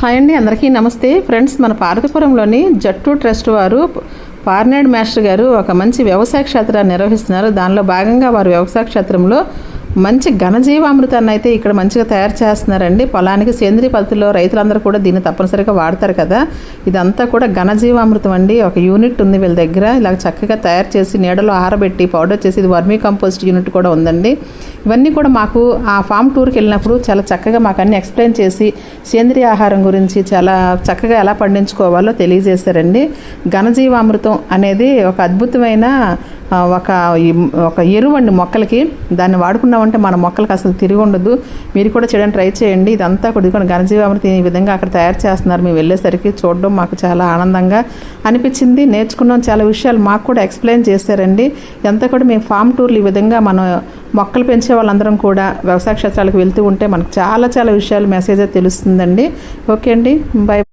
Hi అండి అందరికీ నమస్తే. ఫ్రెండ్స్ మన పార్వతీపురంలోని జట్టు ట్రస్ట్ వారు పార్నేడ్ మాస్టర్ గారు ఒక మంచి వ్యవసాయ క్షేత్రాన్ని నిర్వహిస్తున్నారు. దానిలో భాగంగా వారు వ్యవసాయ క్షేత్రంలో మంచి ఘనజీవామృతాన్ని అయితే ఇక్కడ మంచిగా తయారు చేస్తున్నారండి. పొలానికి సేంద్రియ పద్ధతిలో రైతులందరూ కూడా దీన్ని తప్పనిసరిగా వాడతారు కదా. ఇదంతా కూడా ఘనజీవామృతం అండి. ఒక యూనిట్ ఉంది వీళ్ళ దగ్గర. ఇలా చక్కగా తయారు చేసి నీడలో ఆరబెట్టి పౌడర్ చేసి ఇది వర్మీ కంపోస్ట్ యూనిట్ కూడా ఉందండి. ఇవన్నీ కూడా మాకు ఆ ఫామ్ టూర్కి వెళ్ళినప్పుడు చాలా చక్కగా మాకు అన్ని ఎక్స్ప్లెయిన్ చేసి సేంద్రియ ఆహారం గురించి చాలా చక్కగా ఎలా పండించుకోవాలో తెలియజేశారండి. ఘనజీవామృతం అనేది ఒక అద్భుతమైన ఒక ఒక ఎరువు అండి మొక్కలకి. దాన్ని వాడుకున్నామంటే మన మొక్కలకి అసలు తిరిగి ఉండదు. మీరు కూడా చేయడానికి ట్రై చేయండి. ఇదంతా కూడా ఇదిగోండి ఘనజీవామృతి ఈ విధంగా అక్కడ తయారు చేస్తున్నారు. మేము వెళ్ళేసరికి చూడడం మాకు చాలా ఆనందంగా అనిపించింది. నేర్చుకున్నాం చాలా విషయాలు మాకు కూడా ఎక్స్ప్లెయిన్ చేశారండి. ఇదంతా కూడా మేము ఫామ్ టూర్లు ఈ విధంగా మనం మొక్కలు పెంచే వాళ్ళందరం కూడా వ్యవసాయ క్షేత్రాలకు వెళ్తూ ఉంటే మనకు చాలా చాలా విషయాలు మెసేజ్ తెలుస్తుందండి. ఓకే అండి. బాయ్